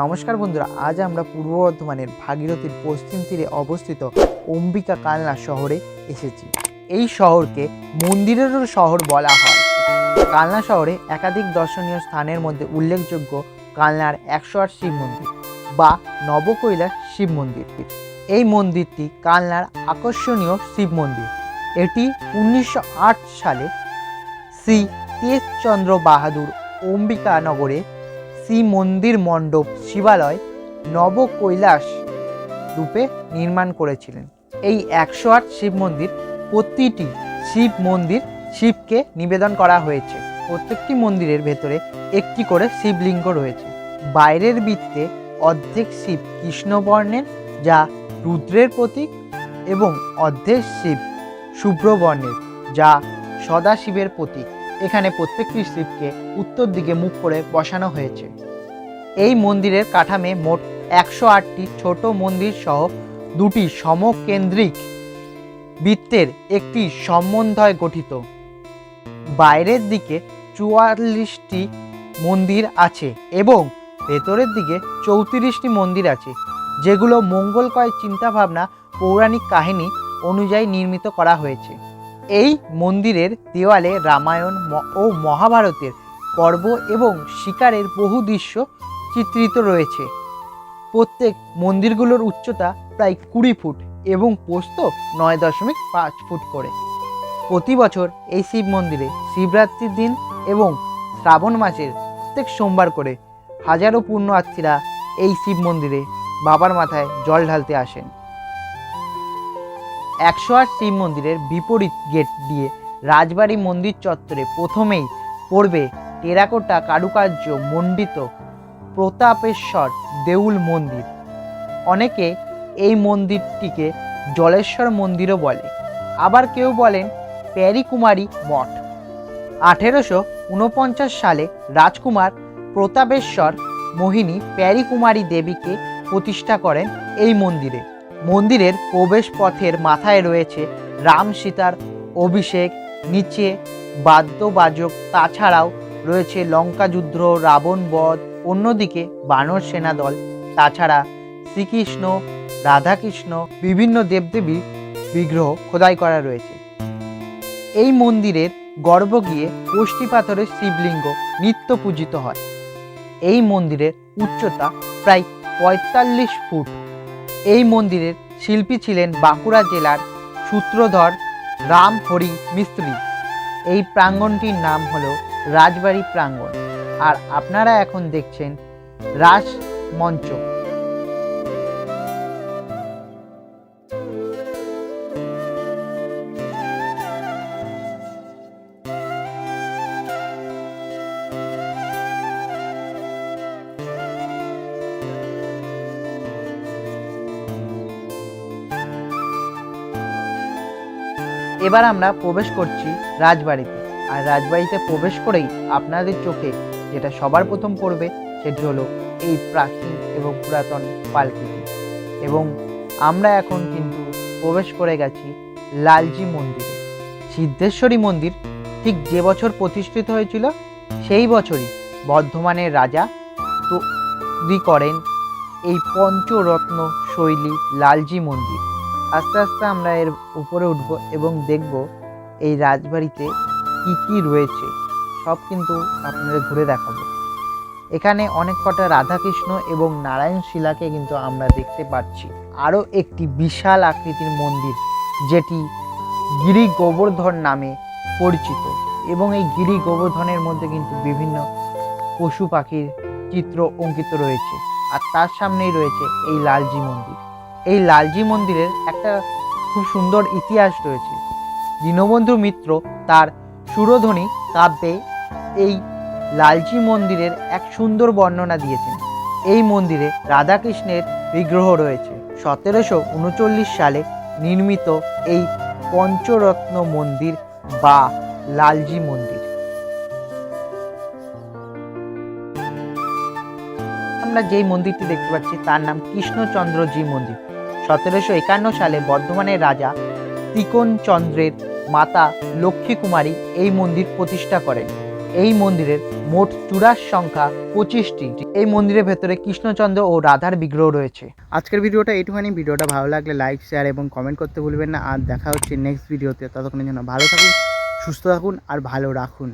নমস্কার বন্ধুরা আজ আমরা পূর্ব বর্ধমানের ভাগীরথীর পশ্চিম তীরে অবস্থিত অম্বিকা কালনা শহরে এসেছি। এই শহরকে মন্দিরেরও শহর বলা হয়। কালনা শহরে একাধিক দর্শনীয় স্থানের মধ্যে উল্লেখযোগ্য কালনার একশো আট শিব মন্দির বা নবকৈলাস শিব মন্দির। এই মন্দিরটি কালনার আকর্ষণীয় শিব মন্দির। এটি উনিশশো আট সালে শ্রী তেজচন্দ্র বাহাদুর অম্বিকানগরে শ্রী মন্দির মণ্ডপ শিবালয় নবকৈলাস রূপে নির্মাণ করেছিলেন। এই একশো আট শিব মন্দির, প্রতিটি শিব মন্দির শিবকে নিবেদন করা হয়েছে। প্রত্যেকটি মন্দিরের ভেতরে একটি করে শিবলিঙ্গ রয়েছে। বাইরের বৃত্তে অর্ধেক শিব কৃষ্ণবর্ণের, যা রুদ্রের প্রতীক, এবং অর্ধেক শিব শুভ্রবর্ণের যা সদাশিবের প্রতীক। এখানে প্রত্যেকটি শিবকে উত্তর দিকে মুখ করে বসানো হয়েছে। এই মন্দিরের কাঠামে মোট একশো আটটি ছোট মন্দির সহ দুটি সমকেন্দ্রিক বৃত্তের একটি সম্বন্ধয় গঠিত। বাইরের দিকে চুয়াল্লিশটি মন্দির আছে এবং ভেতরের দিকে চৌত্রিশটি মন্দির আছে, যেগুলো মঙ্গলকয় চিন্তাভাবনা, পৌরাণিক কাহিনী অনুযায়ী নির্মিত করা হয়েছে। এই মন্দিরের দেওয়ালে রামায়ণ ও মহাভারতের পর্ব এবং শিকারের বহু দৃশ্য চিত্রিত রয়েছে। প্রত্যেক মন্দিরগুলোর উচ্চতা প্রায় কুড়ি ফুট এবং পোস্ত নয় দশমিক পাঁচ ফুট করে। প্রতি বছর এই শিব মন্দিরে শিবরাত্রির দিন এবং শ্রাবণ মাসের প্রত্যেক সোমবার করে হাজারো পুণ্যার্থীরা এই শিব মন্দিরে বাবার মাথায় জল ঢালতে আসেন। একশো আট শিব মন্দিরের বিপরীত গেট দিয়ে রাজবাড়ি মন্দির চত্বরে প্রথমেই পড়বে টেরাকোটা কারুকার্য মণ্ডিত প্রতাপেশ্বর দেউল মন্দির। অনেকে এই মন্দিরটিকে জলেশ্বর মন্দিরও বলে। আবার কেউ বলেন প্যারিকুমারী মঠ। আঠেরোশো উনপঞ্চাশ সালে রাজকুমার প্রতাপেশ্বর মোহিনী প্যারিকুমারী দেবীকে প্রতিষ্ঠা করেন এই মন্দিরে। মন্দিরের প্রবেশ পথের মাথায় রয়েছে রাম সীতার অভিষেক, নিচে বাদ্যবাজক, তাছাড়াও রয়েছে লঙ্কা যুদ্ধ রাবণ বধ, অন্যদিকে বানর সেনাদল তাছাড়া শ্রীকৃষ্ণ, রাধাকৃষ্ণ, বিভিন্ন দেবদেবী বিগ্রহ খোদাই করা রয়েছে। এই মন্দিরের গর্ভ গিয়ে পাথরের শিবলিঙ্গ নিত্য পূজিত হয়। এই মন্দিরের উচ্চতা প্রায় পঁয়তাল্লিশ ফুট। এই মন্দিরের শিল্পী ছিলেন বাঁকুড়া জেলার সূত্রধর রাম হরি মিস্ত্রি। এই প্রাঙ্গনটির নাম হলো রাজবাড়ি প্রাঙ্গণ আর আপনারা এখন দেখছেন রাস মঞ্চ। এবার আমরা প্রবেশ করছি রাজবাড়িতে। আর রাজবাড়িতে প্রবেশ করেই আপনাদের চোখে যেটা সবার প্রথম পড়বে, সেটি হলো এই প্রাচীন এবং পুরাতন পালকিটি। এবং আমরা এখন কিন্তু প্রবেশ করে গেছি লালজি মন্দিরে। সিদ্ধেশ্বরী মন্দির ঠিক যে বছর প্রতিষ্ঠিত হয়েছিল, সেই বছরই বর্ধমানের রাজা তৈরি করেন এই পঞ্চরত্ন শৈলী লালজি মন্দির। আস্তে আস্তে আমরা এর উপরে উঠব এবং দেখব এই রাজবাড়িতে কি কি রয়েছে। সব কিন্তু আপনাদের ঘুরে দেখাবো। এখানে অনেক কটা রাধাকৃষ্ণ এবং নারায়ণ শিলাকে কিন্তু আমরা দেখতে পাচ্ছি। আরও একটি বিশাল আকৃতির মন্দির, যেটি গিরি গোবর্ধন নামে পরিচিত এবং এই গিরি গোবর্ধনের মধ্যে কিন্তু বিভিন্ন পশু পাখির চিত্র অঙ্কিত রয়েছে। আর তার সামনেই রয়েছে এই লালজি মন্দির। এই লালজি মন্দিরের একটা খুব সুন্দর ইতিহাস রয়েছে। দীনবন্ধু মিত্র তার সুরধ্বনি কাব্যে এই লালজি মন্দিরের এক সুন্দর বর্ণনা দিয়েছেন। এই মন্দিরে রাধাকৃষ্ণের বিগ্রহ রয়েছে। সতেরোশো উনচল্লিশ সালে নির্মিত এই পঞ্চরত্ন মন্দির বা লালজি মন্দির। আমরা যেই মন্দিরটি দেখতে পাচ্ছি তার নাম কৃষ্ণচন্দ্রজি মন্দির। সতেরোশো একান্ন সালে বর্ধমানের রাজা তিকোন চন্দ্রের মাতা লক্ষ্মী কুমারী এই মন্দির প্রতিষ্ঠা করেন। এই মন্দিরের মোট চূড়ার সংখ্যা পঁচিশটি। এই মন্দিরের ভেতরে কৃষ্ণচন্দ্র ও রাধার বিগ্রহ রয়েছে। আজকের ভিডিওটা এইটুখানি। ভিডিওটা ভালো লাগলে লাইক শেয়ার এবং কমেন্ট করতে ভুলবেন না। আর দেখা হচ্ছে নেক্সট ভিডিওতে ততক্ষণের জন্য ভালো থাকুন, সুস্থ থাকুন, আর ভালো রাখুন।